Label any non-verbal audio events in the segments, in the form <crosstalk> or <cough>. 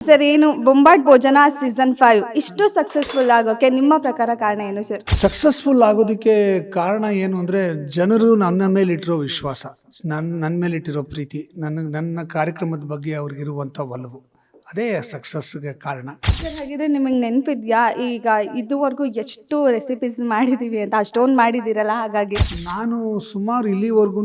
Sir ಏನು ಬೊಂಬಾಟ್ ಭೋಜನ season five ಇಷ್ಟು ಸಕ್ಸಸ್ಫುಲ್ ಆಗೋಕೆ ನಿಮ್ಮ ಪ್ರಕಾರ ಕಾರಣ ಏನು ಸರ್? ಸಕ್ಸಸ್ಫುಲ್ ಆಗೋದಕ್ಕೆ ಕಾರಣ ಏನು ಅಂದರೆ ಜನರು ನನ್ನ ಮೇಲೆ ಇಟ್ಟಿರೋ ವಿಶ್ವಾಸ ನನ್ನ ನನ್ನ ಮೇಲೆ ಇಟ್ಟಿರೋ ಪ್ರೀತಿ ನನ್ನ ನನ್ನ ಕಾರ್ಯಕ್ರಮದ ಬಗ್ಗೆ ಅವ್ರಿಗಿರುವಂಥ ಒಲವು ಅದೇ ಸಕ್ಸಸ್ಗೆ ಕಾರಣ. ಸರ್ ಹಾಗಿದ್ರೆ ನಿಮಗೆ ನೆನಪಿದ್ಯಾ? ಈಗ ಇದುವರೆಗೂ ಎಷ್ಟು ರೆಸಿಪೀಸ್ ಮಾಡಿದ್ದೀವಿ ಅಂತ ಅಷ್ಟೊಂದು ಮಾಡಿದ್ದೀರಲ್ಲ ಹಾಗಾಗಿ. ನಾನು ಸುಮಾರು ಇಲ್ಲಿವರೆಗೂ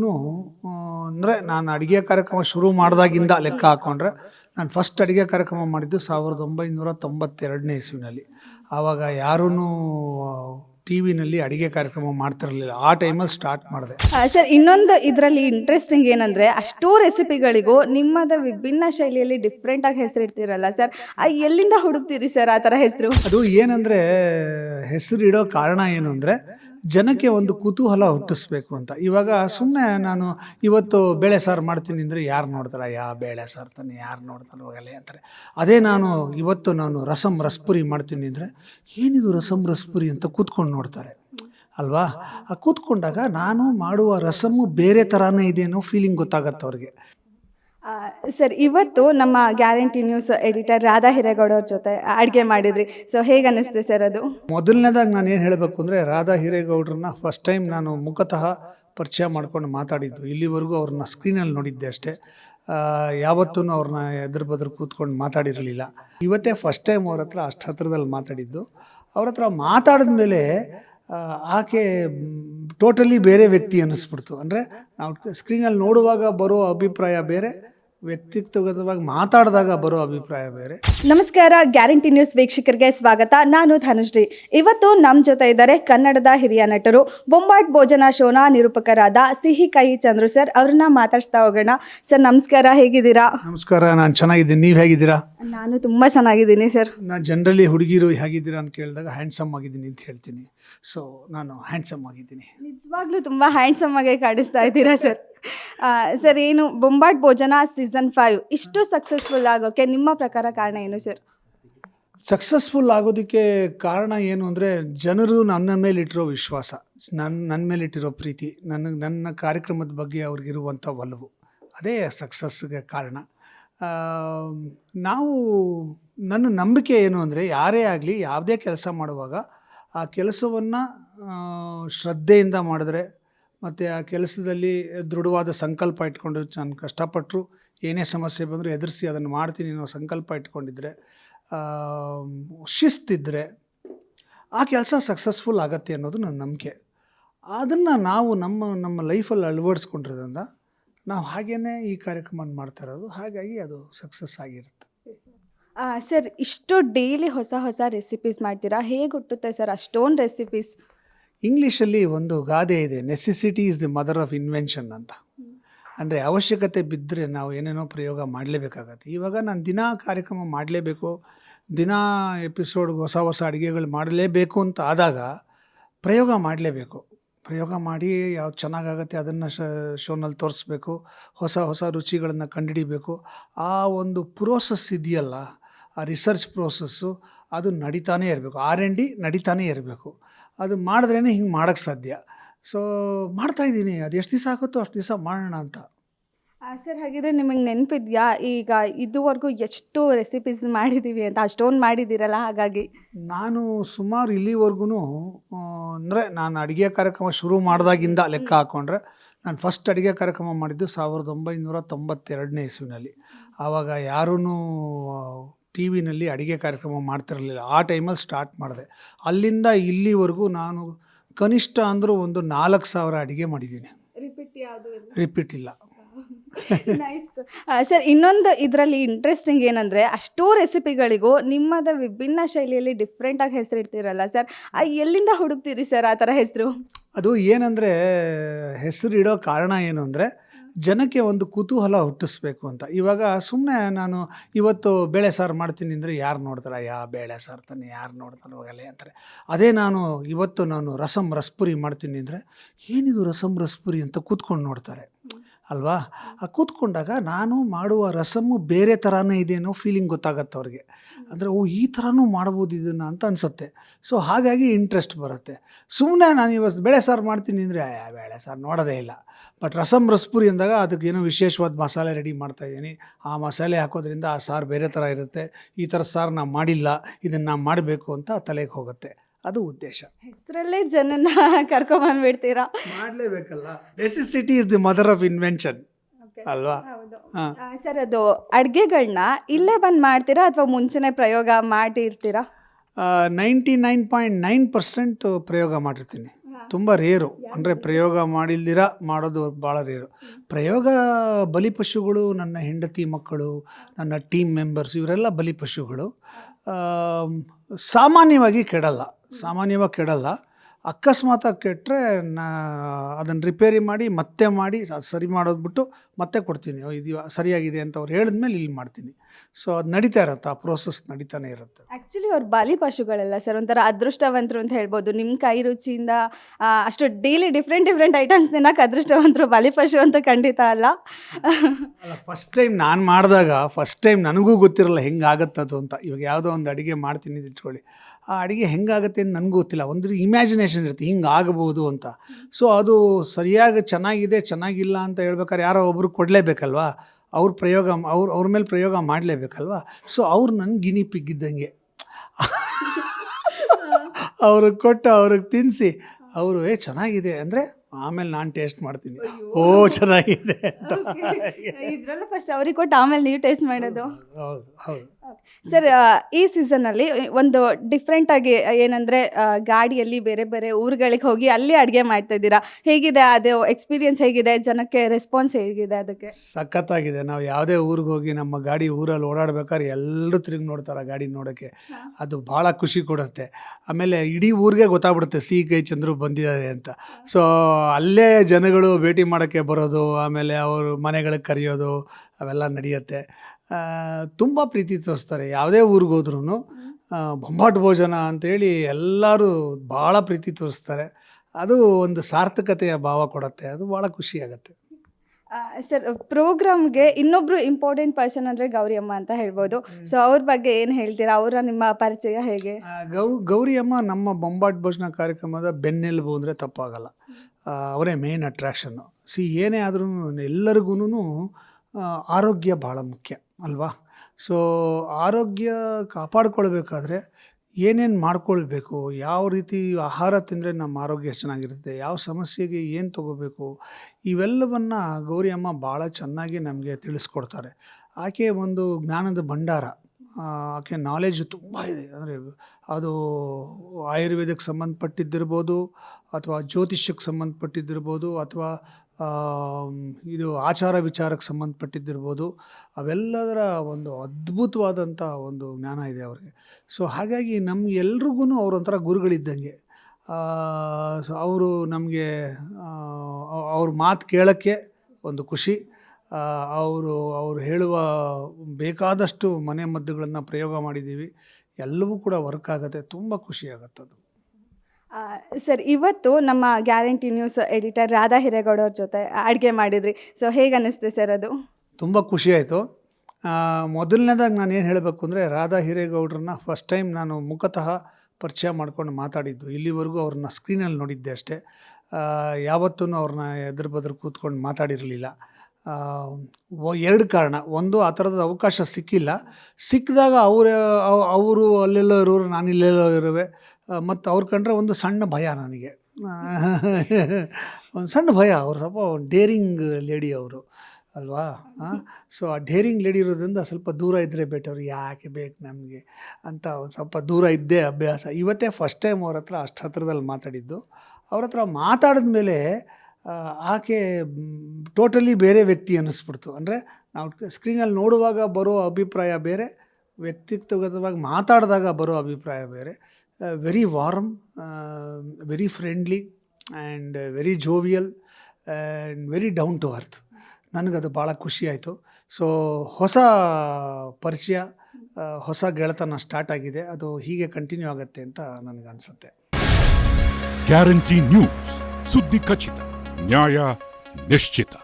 ಅಂದರೆ ನಾನು ಅಡುಗೆ ಕಾರ್ಯಕ್ರಮ ಶುರು ಮಾಡಿದಾಗಿಂದ ಲೆಕ್ಕ ಹಾಕ್ಕೊಂಡ್ರೆ ನಾನು ಫಸ್ಟ್ ಅಡುಗೆ ಕಾರ್ಯಕ್ರಮ ಮಾಡಿದ್ದು ಸಾವಿರದ ಒಂಬೈನೂರ ತೊಂಬತ್ತೆರಡನೇ ಇಸ್ವಿನಲ್ಲಿ. ಆವಾಗ ಯಾರೂ ಟಿ ವಿನಲ್ಲಿ ಅಡುಗೆ ಕಾರ್ಯಕ್ರಮ ಮಾಡ್ತಿರಲಿಲ್ಲ. ಆ ಟೈಮಲ್ಲಿ ಸ್ಟಾರ್ಟ್ ಮಾಡಿದೆ. ಆ, ಸರ್ ಇನ್ನೊಂದು ಇದರಲ್ಲಿ ಇಂಟ್ರೆಸ್ಟಿಂಗ್ ಏನಂದ್ರೆ ಅಷ್ಟೂ ರೆಸಿಪಿಗಳಿಗೂ ನಿಮ್ಮದ ವಿಭಿನ್ನ ಶೈಲಿಯಲ್ಲಿ ಡಿಫ್ರೆಂಟಾಗಿ ಹೆಸರಿಡ್ತೀರಲ್ಲ ಸರ್ ಎಲ್ಲಿಂದ ಹುಡುಕ್ತೀರಿ ಸರ್ ಆ ಥರ ಹೆಸರು? ಅದು ಏನಂದರೆ ಹೆಸರು ಇಡೋ ಕಾರಣ ಏನು ಅಂದರೆ ಜನಕ್ಕೆ ಒಂದು ಕುತೂಹಲ ಹುಟ್ಟಿಸ್ಬೇಕು ಅಂತ. ಇವಾಗ ಸುಮ್ಮನೆ ನಾನು ಇವತ್ತು ಬೇಳೆ ಸಾರು ಮಾಡ್ತೀನಿ ಅಂದರೆ ಯಾರು ನೋಡ್ತಾರ? ಯಾ ಬೇಳೆ ಸಾರು ತಾನೆ, ಯಾರು ನೋಡ್ತಾರೆ ಹೋಗಲ್ಲ ಅಂತಾರೆ. ಅದೇ ನಾನು ಇವತ್ತು ನಾನು ರಸಮ್ ರಸ್ಪುರಿ ಮಾಡ್ತೀನಿ ಅಂದರೆ ಏನಿದು ರಸಮ್ ರಸ್ಪುರಿ ಅಂತ ಕೂತ್ಕೊಂಡು ನೋಡ್ತಾರೆ. ಅಲ್ವಾ? ಕೂತ್ಕೊಂಡಾಗ ನಾನು ಮಾಡುವ ರಸಮು ಬೇರೆ ಥರನೇ ಇದೆ ಅನ್ನೋ ಫೀಲಿಂಗ್ ಗೊತ್ತಾಗತ್ತೆ ಅವ್ರಿಗೆ. ಸರ್, ಇವತ್ತು ನಮ್ಮ guarantee news editor Radha Hiregowda ಅವ್ರ ಜೊತೆ ಅಡುಗೆ ಮಾಡಿದ್ರಿ. ಸೊ ಹೇಗೆ ಅನ್ನಿಸ್ತೆ ಸರ್ ಅದು? ಮೊದಲನೇದಾಗಿ ನಾನು ಏನು ಹೇಳಬೇಕು ಅಂದರೆ ರಾಧಾ ಹಿರೇಗೌಡ್ರನ್ನ ಫಸ್ಟ್ ಟೈಮ್ ನಾನು ಮುಖತಃ ಪರಿಚಯ ಮಾಡ್ಕೊಂಡು ಮಾತಾಡಿದ್ದು. ಇಲ್ಲಿವರೆಗೂ ಅವ್ರನ್ನ ಸ್ಕ್ರೀನಲ್ಲಿ ನೋಡಿದ್ದೆ ಅಷ್ಟೇ. ಯಾವತ್ತೂ ಅವ್ರನ್ನ ಎದುರು ಬದ್ರ ಕೂತ್ಕೊಂಡು ಮಾತಾಡಿರಲಿಲ್ಲ. ಇವತ್ತೇ ಫಸ್ಟ್ ಟೈಮ್ ಅವ್ರ ಹತ್ರ ಅಷ್ಟು ಹತ್ರದಲ್ಲಿ ಮಾತಾಡಿದ್ದು. ಅವ್ರ ಹತ್ರ ಮಾತಾಡಿದ ಮೇಲೆ ಆಕೆ ಟೋಟಲಿ ಬೇರೆ ವ್ಯಕ್ತಿ ಅನ್ನಿಸ್ಬಿಡ್ತು. ಅಂದರೆ ನಾವು ಸ್ಕ್ರೀನಲ್ಲಿ ನೋಡುವಾಗ ಬರೋ ಅಭಿಪ್ರಾಯ ಬೇರೆ ವ್ಯಕ್ತಿತ್ವಗತವಾಗಿ ಮಾತಾಡಿದಾಗ ಬರೋ ಅಭಿಪ್ರಾಯ ಬೇರೆ. ನಮಸ್ಕಾರ ಗ್ಯಾರಂಟಿ ನ್ಯೂಸ್ ವೀಕ್ಷಕರಿಗೆ ಸ್ವಾಗತ. ನಾನು ಧನುಶ್ರೀ ಇವತ್ತು ನಮ್ಮ ಜೊತೆ ಇದ್ದಾರೆ ಕನ್ನಡದ ಹಿರಿಯ ನಟರು ಬೊಂಬಾಟ್ ಭೋಜನ ಶೋನ ನಿರೂಪಕರಾದ ಸಿಹಿ ಕಹಿ ಚಂದ್ರು ಸರ್. ಅವ್ರನ್ನ ಮಾತಾಡ್ತಾ ಹೋಗೋಣ. ಸರ್ ನಮಸ್ಕಾರ. ಹೇಗಿದ್ದೀರಾ? ನಮಸ್ಕಾರ. ನಾನು ಚೆನ್ನಾಗಿದ್ದೀನಿ. ನೀವು ಹೇಗಿದ್ದೀರಾ? ನಾನು ತುಂಬಾ ಚೆನ್ನಾಗಿದ್ದೀನಿ ಸರ್. ನಾನು ಜನರಲಿ ಹುಡುಗಿರು ಹೇಗಿದ್ದೀರಾ ಅಂತ ಕೇಳಿದಾಗ ಹ್ಯಾಂಡ್ಸಮ್ ಆಗಿದ್ದೀನಿ ಅಂತ ಹೇಳ್ತೀನಿ. ಸೊ ನಾನು ಹ್ಯಾಂಡ್ಸಮ್ ಆಗಿದ್ದೀನಿ. ನಿಜವಾಗ್ಲೂ ತುಂಬಾ ಹ್ಯಾಂಡ್ಸಮ್ ಆಗಿ ಕಾಣಿಸ್ತಾ ಇದ್ದೀರಾ ಸರ್? ಸರ್, ಏನು ಬೊಂಬಾಟ್ ಭೋಜನ ಸೀಸನ್ ಫೈವ್ ಇಷ್ಟು ಸಕ್ಸಸ್ಫುಲ್ ಆಗೋಕೆ ನಿಮ್ಮ ಪ್ರಕಾರ ಕಾರಣ ಏನು, ಸರ್? ಸಕ್ಸಸ್ಫುಲ್ ಆಗೋದಕ್ಕೆ ಕಾರಣ ಏನು ಅಂದರೆ ಜನರು ನನ್ನ ಮೇಲೆ ಇಟ್ಟಿರೋ ವಿಶ್ವಾಸ ನನ್ನ ನನ್ನ ಮೇಲೆ ಇಟ್ಟಿರೋ ಪ್ರೀತಿ, ನನ್ನ ನನ್ನ ಕಾರ್ಯಕ್ರಮದ ಬಗ್ಗೆ ಅವ್ರಿಗಿರುವಂಥ ಒಲವು, ಅದೇ ಸಕ್ಸಸ್ಗೆ ಕಾರಣ. ನಾವು, ನನ್ನ ನಂಬಿಕೆ ಏನು ಅಂದರೆ ಯಾರೇ ಆಗಲಿ ಯಾವುದೇ ಕೆಲಸ ಮಾಡುವಾಗ ಆ ಕೆಲಸವನ್ನು ಶ್ರದ್ಧೆಯಿಂದ ಮಾಡಿದ್ರೆ ಮತ್ತು ಆ ಕೆಲಸದಲ್ಲಿ ದೃಢವಾದ ಸಂಕಲ್ಪ ಇಟ್ಕೊಂಡು ನಾನು ಕಷ್ಟಪಟ್ಟರು, ಏನೇ ಸಮಸ್ಯೆ ಬಂದರೂ ಎದುರಿಸಿ ಅದನ್ನು ಮಾಡ್ತೀನಿ ಅನ್ನೋ ಸಂಕಲ್ಪ ಇಟ್ಕೊಂಡಿದ್ರೆ ಶಿಸ್ತಿದ್ದರೆ ಆ ಕೆಲಸ ಸಕ್ಸಸ್ಫುಲ್ ಆಗತ್ತೆ ಅನ್ನೋದು ನನ್ನ ನಂಬಿಕೆ. ಅದನ್ನು ನಾವು ನಮ್ಮ ನಮ್ಮ ಲೈಫಲ್ಲಿ ಅಳವಡಿಸ್ಕೊಂಡಿರೋದ್ರಿಂದ ನಾವು ಹಾಗೇ ಈ ಕಾರ್ಯಕ್ರಮ ಮಾಡ್ತಾ ಇರೋದು, ಹಾಗಾಗಿ ಅದು ಸಕ್ಸಸ್ ಆಗಿರುತ್ತೆ. ಸರ್, ಇಷ್ಟು ಡೈಲಿ ಹೊಸ ಹೊಸ ರೆಸಿಪೀಸ್ ಮಾಡ್ತೀರಾ? ಹೇಗೆ ಹುಟ್ಟುತ್ತೆ ಸರ್? ಅಷ್ಟೊಂದು ರೆಸಿಪೀಸ್ ಇಂಗ್ಲೀಷಲ್ಲಿ ಒಂದು ಗಾದೆ ಇದೆ necessity is the mother of invention ಅಂತ. ಅಂದರೆ ಅವಶ್ಯಕತೆ ಬಿದ್ದರೆ ನಾವು ಏನೇನೋ ಪ್ರಯೋಗ ಮಾಡಲೇಬೇಕಾಗತ್ತೆ. ಇವಾಗ ನಾನು ದಿನಾ ಕಾರ್ಯಕ್ರಮ ಮಾಡಲೇಬೇಕು, ದಿನ ಎಪಿಸೋಡ್ಗೆ ಹೊಸ ಹೊಸ ಅಡುಗೆಗಳು ಮಾಡಲೇಬೇಕು ಅಂತ ಆದಾಗ ಪ್ರಯೋಗ ಮಾಡಲೇಬೇಕು. ಪ್ರಯೋಗ ಮಾಡಿ ಯಾವ್ದು ಚೆನ್ನಾಗಾಗತ್ತೆ ಅದನ್ನು ಶೋನಲ್ಲಿ ತೋರಿಸ್ಬೇಕು, ಹೊಸ ಹೊಸ ರುಚಿಗಳನ್ನು ಕಂಡುಹಿಡಿಬೇಕು. ಆ ಒಂದು ಪ್ರೋಸೆಸ್ ಇದೆಯಲ್ಲ, ಆ ರಿಸರ್ಚ್ ಪ್ರೋಸೆಸ್ಸು ಅದು ನಡೀತಾನೇ ಇರಬೇಕು. ಆರ್ ಎನ್ ಡಿ ನಡೀತಾನೇ ಇರಬೇಕು. ಅದು ಮಾಡಿದ್ರೇ ಹಿಂಗೆ ಮಾಡೋಕ್ಕೆ ಸಾಧ್ಯ. ಸೊ ಮಾಡ್ತಾಯಿದ್ದೀನಿ ಅದು ಎಷ್ಟು ದಿವಸ ಆಗುತ್ತೋ ಅಷ್ಟು ದಿವಸ ಮಾಡೋಣ ಅಂತ. ಸರ್ ಹಾಗಿದ್ರೆ ನಿಮಗೆ ನೆನಪಿದ್ಯಾ? ಈಗ ಇದುವರೆಗೂ ಎಷ್ಟು ರೆಸಿಪೀಸ್ ಮಾಡಿದ್ದೀವಿ ಅಂತ. ಅಷ್ಟೊಂದು ಮಾಡಿದ್ದೀರಲ್ಲ ಹಾಗಾಗಿ. ನಾನು ಸುಮಾರು ಇಲ್ಲಿವರೆಗೂ ಅಂದರೆ ನಾನು ಅಡುಗೆ ಕಾರ್ಯಕ್ರಮ ಶುರು ಮಾಡಿದಾಗಿಂದ ಲೆಕ್ಕ ಹಾಕ್ಕೊಂಡ್ರೆ ನಾನು ಫಸ್ಟ್ ಅಡುಗೆ ಕಾರ್ಯಕ್ರಮ ಮಾಡಿದ್ದು ಸಾವಿರದ ಒಂಬೈನೂರ ತೊಂಬತ್ತೆರಡನೇ ಇಸುವಿನಲ್ಲಿ. ಆವಾಗ ಯಾರೂ ಟಿ ವಿನಲ್ಲಿ ಅಡುಗೆ ಕಾರ್ಯಕ್ರಮ ಮಾಡ್ತಿರಲಿಲ್ಲ. ಆ ಟೈಮಲ್ಲಿ ಸ್ಟಾರ್ಟ್ ಮಾಡಿದೆ. ಅಲ್ಲಿಂದ ಇಲ್ಲಿವರೆಗೂ ನಾನು ಕನಿಷ್ಠ ಅಂದರೂ ಒಂದು ನಾಲ್ಕು ಸಾವಿರ ಅಡುಗೆ ಮಾಡಿದ್ದೀನಿ. ರಿಪೀಟ್ ಯಾವುದು ರಿಪೀಟ್ ಇಲ್ಲ. ಸರ್ ಇನ್ನೊಂದು ಇದರಲ್ಲಿ ಇಂಟ್ರೆಸ್ಟಿಂಗ್ ಏನಂದರೆ ಅಷ್ಟು ರೆಸಿಪಿಗಳಿಗೂ ನಿಮ್ಮದ ವಿಭಿನ್ನ ಶೈಲಿಯಲ್ಲಿ ಡಿಫ್ರೆಂಟಾಗಿ ಹೆಸರಿಡ್ತೀರಲ್ಲ ಸರ್. ಆ, ಎಲ್ಲಿಂದ ಹುಡುಕ್ತೀರಿ ಸರ್ ಆ ಥರ ಹೆಸರು? ಅದು ಏನಂದರೆ ಹೆಸರು ಇಡೋ ಕಾರಣ ಏನು ಅಂದರೆ ಜನಕ್ಕೆ ಒಂದು ಕುತೂಹಲ ಹುಟ್ಟಿಸ್ಬೇಕು ಅಂತ. ಇವಾಗ ಸುಮ್ಮನೆ ನಾನು ಇವತ್ತು ಬೇಳೆ ಸಾರು ಮಾಡ್ತೀನಿ ಅಂದರೆ ಯಾರು ನೋಡ್ತಾರೆ? ಯಾ ಬೇಳೆ ಸಾರು ತಾನೆ, ಯಾರು ನೋಡ್ತಾರೆ ಹೋಗಲ್ಲ ಅಂತಾರೆ. ಅದೇ ನಾನು ಇವತ್ತು ನಾನು ರಸಮ್ ರಸ್ಪುರಿ ಮಾಡ್ತೀನಿ ಅಂದರೆ ಏನಿದು ರಸಮ್ ರಸ್ಪುರಿ ಅಂತ ಕೂತ್ಕೊಂಡು ನೋಡ್ತಾರೆ. ಅಲ್ವಾ? ಆ ಕೂತ್ಕೊಂಡಾಗ ನಾನು ಮಾಡುವ ರಸಮು ಬೇರೆ ಥರನೇ ಇದೆ ಅನ್ನೋ ಫೀಲಿಂಗ್ ಗೊತ್ತಾಗತ್ತೆ ಅವ್ರಿಗೆ. ಅಂದರೆ ಓ ಈ ಥರನೂ ಮಾಡ್ಬೋದು ಇದನ್ನು ಅಂತ ಅನಿಸುತ್ತೆ. ಸೊ ಹಾಗಾಗಿ ಇಂಟ್ರೆಸ್ಟ್ ಬರುತ್ತೆ. ಸುಮ್ಮನೆ ನಾನು ಇವತ್ತು ಬೇಳೆ ಸಾರು ಮಾಡ್ತೀನಿ ಅಂದರೆ ಬೇಳೆ ಸಾರು ನೋಡೋದೇ ಇಲ್ಲ. ಬಟ್ ರಸಮ್ ರಸ್ಪುರಿ ಅಂದಾಗ ಅದಕ್ಕೆ ಏನೋ ವಿಶೇಷವಾದ ಮಸಾಲೆ ರೆಡಿ ಮಾಡ್ತಾಯಿದ್ದೀನಿ ಆ ಮಸಾಲೆ ಹಾಕೋದ್ರಿಂದ ಆ ಸಾರು ಬೇರೆ ಥರ ಇರುತ್ತೆ. ಈ ಥರ ಸಾರು ನಾನು ಮಾಡಿಲ್ಲ. ಇದನ್ನು ನಾನು ಮಾಡಬೇಕು ಅಂತ ತಲೆಗೆ ಹೋಗುತ್ತೆ. ಅದು ಉದ್ದೇಶ. ಹೆಸರಲ್ಲೇ ಜನನ <laughs> ಕರ್ಕೊಂಡ್ಬಂದ್ಬಿಡ್ತೀರಾ ಮಾಡಲೇಬೇಕಲ್ಲ. Necessity is the mother of invention ಅಲ್ವಾ? ಸರ್ ಅದು ಅಡುಗೆಗಳನ್ನ ಇಲ್ಲೇ ಬಂದು ಮಾಡ್ತೀರಾ ಅಥವಾ ಮುಂಚೆನೆ ಪ್ರಯೋಗ ಮಾಡಿರ್ತೀರಾ ninety nine point nine percent ಪ್ರಯೋಗ ಮಾಡಿರ್ತೀನಿ. ತುಂಬ ರೇರು. ಅಂದರೆ ಪ್ರಯೋಗ ಮಾಡಿಲ್ದಿರ ಮಾಡೋದು ಭಾಳ ರೇರು. ಪ್ರಯೋಗ ಬಲಿಪಶುಗಳು ನನ್ನ ಹೆಂಡತಿ ಮಕ್ಕಳು ನನ್ನ ಟೀಮ್ ಮೆಂಬರ್ಸ್ ಇವರೆಲ್ಲ ಬಲಿಪಶುಗಳು ಸಾಮಾನ್ಯವಾಗಿ ಕೆಡಲ್ಲ. ಸಾಮಾನ್ಯವಾಗಿ ಕೆಡಲ್ಲ. ಅಕಸ್ಮಾತಾಗಿ ಕೆಟ್ಟರೆ ನಾ ಅದನ್ನು ರಿಪೇರಿ ಮಾಡಿ ಮತ್ತೆ ಮಾಡಿ ಸರಿ ಮಾಡೋದ್ಬಿಟ್ಟು ಮತ್ತೆ ಕೊಡ್ತೀನಿ. ಇದು ಸರಿಯಾಗಿದೆ ಅಂತ ಅವ್ರು ಹೇಳಿದ್ಮೇಲೆ ಇಲ್ಲಿ ಮಾಡ್ತೀನಿ. ಸೊ ಅದು ನಡೀತಾ ಇರುತ್ತೆ ಆ ಪ್ರೋಸೆಸ್ ನಡೀತಾನೆ ಇರುತ್ತೆ. ಆ್ಯಕ್ಚುಲಿ ಅವ್ರು ಬಾಲಿ ಪಶುಗಳೆಲ್ಲ ಸರ್ ಒಂಥರ ಅದೃಷ್ಟವಂತರು ಅಂತ ಹೇಳ್ಬೋದು. ನಿಮ್ಮ ಕೈ ರುಚಿಯಿಂದ ಅಷ್ಟು ಡೈಲಿ ಡಿಫ್ರೆಂಟ್ ಡಿಫ್ರೆಂಟ್ ಐಟಮ್ಸ್ ತಿನ್ನಕ್ಕೆ ಅದೃಷ್ಟವಂತರು ಬಾಲಿ ಪಶು ಅಂತ ಖಂಡಿತ ಅಲ್ಲ. ಫಸ್ಟ್ ಟೈಮ್ ನಾನು ಮಾಡಿದಾಗ ಫಸ್ಟ್ ಟೈಮ್ ನನಗೂ ಗೊತ್ತಿರಲ್ಲ ಅದು ಅಂತ. ಇವಾಗ ಯಾವುದೋ ಒಂದು ಅಡುಗೆ ಮಾಡ್ತೀನಿ ಇಟ್ಕೊಳ್ಳಿ. ಆ ಅಡುಗೆ ಹೆಂಗಾಗುತ್ತೆ ಅಂತ ನನಗೂ ಗೊತ್ತಿಲ್ಲ. ಒಂದು ಇಮ್ಯಾಜಿನೇಷನ್ ಇರುತ್ತೆ ಹಿಂಗೆ ಆಗಬಹುದು ಅಂತ. ಸೊ ಅದು ಸರಿಯಾಗಿ ಚೆನ್ನಾಗಿದೆ ಚೆನ್ನಾಗಿಲ್ಲ ಅಂತ ಹೇಳ್ಬೇಕಾದ್ರೆ ಯಾರೋ ಒಬ್ಬರು ಕೊಡಲೇಬೇಕಲ್ವಾ? ಅವ್ರ ಪ್ರಯೋಗ ಅವ್ರ ಅವ್ರ ಮೇಲೆ ಪ್ರಯೋಗ ಮಾಡಲೇಬೇಕಲ್ವ? ಸೊ <laughs> ಅವ್ರು ನನ್ನ ಗಿನಿ ಪಿಗ್ಗಿದ್ದಂಗೆ. ಅವ್ರಿಗೆ ಕೊಟ್ಟು ಅವ್ರಿಗೆ ತಿನ್ನಿಸಿ ಅವರು ಏ ಚೆನ್ನಾಗಿದೆ. ಅಂದರೆ ಆಮೇಲೆ ನಾನು ಟೇಸ್ಟ್ ಮಾಡ್ತೀನಿ. ಓ ಚೆನ್ನಾಗಿದೆ ಅಂತ. ಇದ್ರಲ್ಲೂ ಫಸ್ಟ್ ಅವ್ರಿಗೆ ಕೊಟ್ಟು ಆಮೇಲೆ ನೀವು ಟೇಸ್ಟ್ ಮಾಡೋದು. ಹೌದು ಹೌದು ಸರ್ ಈ ಸೀಸನಲ್ಲಿ ಒಂದು ಡಿಫ್ರೆಂಟ್ ಆಗಿ ಏನಂದ್ರೆ ಗಾಡಿಯಲ್ಲಿ ಬೇರೆ ಬೇರೆ ಊರುಗಳಿಗೆ ಹೋಗಿ ಅಲ್ಲಿ ಅಡುಗೆ ಮಾಡ್ತಾ ಇದ್ದೀರಾ? ಹೇಗಿದೆ ಅದು ಎಕ್ಸ್ಪೀರಿಯನ್ಸ್ ಹೇಗಿದೆ? ಜನಕ್ಕೆ ರೆಸ್ಪಾನ್ಸ್ ಹೇಗಿದೆ ಅದಕ್ಕೆ? ಸಖತ್ತಾಗಿದೆ. ನಾವು ಯಾವುದೇ ಊರಿಗೆ ಹೋಗಿ ನಮ್ಮ ಗಾಡಿ ಊರಲ್ಲಿ ಓಡಾಡ್ಬೇಕಾದ್ರೆ ಎಲ್ಲರೂ ತಿರುಗಿ ನೋಡ್ತಾರೆ ಗಾಡಿ ನೋಡೋಕ್ಕೆ. ಅದು ಭಾಳ ಖುಷಿ ಕೊಡುತ್ತೆ. ಆಮೇಲೆ ಇಡೀ ಊರಿಗೆ ಗೊತ್ತಾಗ್ಬಿಡುತ್ತೆ ಸಿ ಕೈ ಚಂದ್ರು ಬಂದಿದ್ದಾರೆ ಅಂತ. ಸೊ ಅಲ್ಲೇ ಜನಗಳು ಭೇಟಿ ಮಾಡೋಕ್ಕೆ ಬರೋದು, ಆಮೇಲೆ ಅವರು ಮನೆಗಳಿಗೆ ಕರೆಯೋದು, ಅವೆಲ್ಲ ನಡೆಯುತ್ತೆ. ತುಂಬ ಪ್ರೀತಿ ತೋರಿಸ್ತಾರೆ. ಯಾವುದೇ ಊರಿಗೆ ಹೋದ್ರೂ ಬೊಂಬಾಟ್ ಭೋಜನ ಅಂತೇಳಿ ಎಲ್ಲರೂ ಭಾಳ ಪ್ರೀತಿ ತೋರಿಸ್ತಾರೆ. ಅದು ಒಂದು ಸಾರ್ಥಕತೆಯ ಭಾವ ಕೊಡುತ್ತೆ. ಅದು ಭಾಳ ಖುಷಿ ಆಗುತ್ತೆ. ಸರ್ ಪ್ರೋಗ್ರಾಮ್ಗೆ ಇನ್ನೊಬ್ರು ಇಂಪಾರ್ಟೆಂಟ್ ಪರ್ಸನ್ ಅಂದ್ರೆ ಗೌರಿ ಅಮ್ಮ ಅಂತ ಹೇಳ್ಬೋದು. ಸೊ ಅವ್ರ ಬಗ್ಗೆ ಏನು ಹೇಳ್ತೀರಾ? ಅವರ ನಿಮ್ಮ ಪರಿಚಯ ಹೇಗೆ? ಗೌ ಗೌರಿ ಅಮ್ಮ ನಮ್ಮ ಬೊಂಬಾಟ್ ಭೋಜನ ಕಾರ್ಯಕ್ರಮದ ಬೆನ್ನೆಲುಬು ಅಂದರೆ ತಪ್ಪಾಗಲ್ಲ. ಅವರೇ ಮೇನ್ ಅಟ್ರಾಕ್ಷನ್ನು ಸಿ ಏನೇ ಆದ್ರೂ ಎಲ್ಲರಿಗೂ ಆರೋಗ್ಯ ಭಾಳ ಮುಖ್ಯ ಅಲ್ವಾ? ಸೊ ಆರೋಗ್ಯ ಕಾಪಾಡ್ಕೊಳ್ಬೇಕಾದ್ರೆ ಏನೇನು ಮಾಡ್ಕೊಳ್ಬೇಕು? ಯಾವ ರೀತಿ ಆಹಾರ ತಿಂದರೆ ನಮ್ಮ ಆರೋಗ್ಯ ಚೆನ್ನಾಗಿರುತ್ತೆ? ಯಾವ ಸಮಸ್ಯೆಗೆ ಏನು ತಗೋಬೇಕು? ಇವೆಲ್ಲವನ್ನು ಗೌರಿ ಅಮ್ಮ ಭಾಳ ಚೆನ್ನಾಗಿ ನಮಗೆ ತಿಳಿಸ್ಕೊಡ್ತಾರೆ. ಆಕೆ ಒಂದು ಜ್ಞಾನದ ಭಂಡಾರ. ಆಕೆ ನಾಲೆಜ್ ತುಂಬ ಇದೆ. ಅಂದರೆ ಅದು ಆಯುರ್ವೇದಕ್ಕೆ ಸಂಬಂಧಪಟ್ಟಿದ್ದಿರ್ಬೋದು ಅಥವಾ ಜ್ಯೋತಿಷ್ಯಕ್ಕೆ ಸಂಬಂಧಪಟ್ಟಿದ್ದಿರ್ಬೋದು ಅಥವಾ ಇದು ಆಚಾರ ವಿಚಾರಕ್ಕೆ ಸಂಬಂಧಪಟ್ಟಿದ್ದಿರ್ಬೋದು, ಅವೆಲ್ಲದರ ಒಂದು ಅದ್ಭುತವಾದಂಥ ಒಂದು ಜ್ಞಾನ ಇದೆ ಅವ್ರಿಗೆ. ಸೊ ಹಾಗಾಗಿ ನಮಗೆಲ್ರಿಗೂ ಅವರೊಂಥರ ಗುರುಗಳಿದ್ದಂಗೆ. ಸೊ ಅವರು ನಮಗೆ ಅವ್ರ ಮಾತು ಕೇಳೋಕ್ಕೆ ಒಂದು ಖುಷಿ. ಅವರು ಅವರು ಹೇಳುವ ಬೇಕಾದಷ್ಟು ಮನೆ ಮದ್ದುಗಳನ್ನು ಪ್ರಯೋಗ ಮಾಡಿದ್ದೀವಿ. ಎಲ್ಲವೂ ಕೂಡ ವರ್ಕ್ ಆಗುತ್ತೆ. ತುಂಬ ಖುಷಿಯಾಗತ್ತದು ಸರ್, ಇವತ್ತು ನಮ್ಮ guarantee news editor Radha Hiregowda ಅವ್ರ ಜೊತೆ ಅಡುಗೆ ಮಾಡಿದ್ರಿ. ಸೊ ಹೇಗೆ ಅನ್ನಿಸ್ತೆ ಸರ್ ಅದು? ತುಂಬ ಖುಷಿ ಆಯಿತು. ಮೊದಲನೇದಾಗಿ ನಾನು ಏನು ಹೇಳಬೇಕು ಅಂದರೆ ರಾಧಾ ಹಿರೇಗೌಡ್ರನ್ನ ಫಸ್ಟ್ ಟೈಮ್ ನಾನು ಮುಖತಃ ಪರಿಚಯ ಮಾಡ್ಕೊಂಡು ಮಾತಾಡಿದ್ದು. ಇಲ್ಲಿವರೆಗೂ ಅವ್ರನ್ನ ಸ್ಕ್ರೀನಲ್ಲಿ ನೋಡಿದ್ದೆ ಅಷ್ಟೇ. ಯಾವತ್ತೂ ಅವ್ರನ್ನ ಎದುರು ಬದರು ಕೂತ್ಕೊಂಡು ಮಾತಾಡಿರಲಿಲ್ಲ. ಎರಡು ಕಾರಣ. ಒಂದು, ಆ ಥರದ ಅವಕಾಶ ಸಿಕ್ಕಿಲ್ಲ. ಸಿಕ್ಕಿದಾಗ ಅವರೇ ಅವರು ಅಲ್ಲೆಲ್ಲೋ ಇರೋರು ನಾನು ಇಲ್ಲೆಲ್ಲೋ ಇರುವೆ. ಮತ್ತು ಅವ್ರು ಕಂಡ್ರೆ ಒಂದು ಸಣ್ಣ ಭಯ ನನಗೆ. ಒಂದು ಸಣ್ಣ ಭಯ ಅವ್ರು ಸ್ವಲ್ಪ ಡೇರಿಂಗ್ ಲೇಡಿ ಅವರು, ಅಲ್ವಾ? ಸೊ ಆ ಡೇರಿಂಗ್ ಲೇಡಿ ಇರೋದ್ರಿಂದ ಸ್ವಲ್ಪ ದೂರ ಇದ್ದರೆ ಬೆಟರ್ ಯಾಕೆ ಬೇಕು ನಮಗೆ ಅಂತ ಒಂದು ಸ್ವಲ್ಪ ದೂರ ಇದ್ದೇ ಅಭ್ಯಾಸ. ಇವತ್ತೇ ಫಸ್ಟ್ ಟೈಮ್ ಅವ್ರ ಹತ್ರ ಅಷ್ಟು ಹತ್ರದಲ್ಲಿ ಮಾತಾಡಿದ್ದು. ಅವ್ರ ಹತ್ರ ಮಾತಾಡಿದ ಮೇಲೆ ಆಕೆ ಟೋಟಲಿ ಬೇರೆ ವ್ಯಕ್ತಿ ಅನ್ನಿಸ್ಬಿಡ್ತು. ಅಂದರೆ ನಾವು ಸ್ಕ್ರೀನಲ್ಲಿ ನೋಡುವಾಗ ಬರೋ ಅಭಿಪ್ರಾಯ ಬೇರೆ, ವ್ಯಕ್ತಿತ್ವಗತವಾಗಿ ಮಾತಾಡಿದಾಗ ಬರೋ ಅಭಿಪ್ರಾಯ ಬೇರೆ. Very warm very friendly and very jovial and very down to earth ನನಗದು ಭಾಳ ಖುಷಿಯಾಯಿತು ಸೊ ಹೊಸ ಪರಿಚಯ ಹೊಸ ಗೆಳೆತನ ಸ್ಟಾರ್ಟ್ ಆಗಿದೆ. ಅದು ಹೀಗೆ ಕಂಟಿನ್ಯೂ ಆಗುತ್ತೆ ಅಂತ ನನಗೆ ಅನಿಸುತ್ತೆ. ಗ್ಯಾರಂಟಿ ನ್ಯೂಸ್ ಸುದ್ದಿ ಖಚಿತ ನ್ಯಾಯ ನಿಶ್ಚಿತ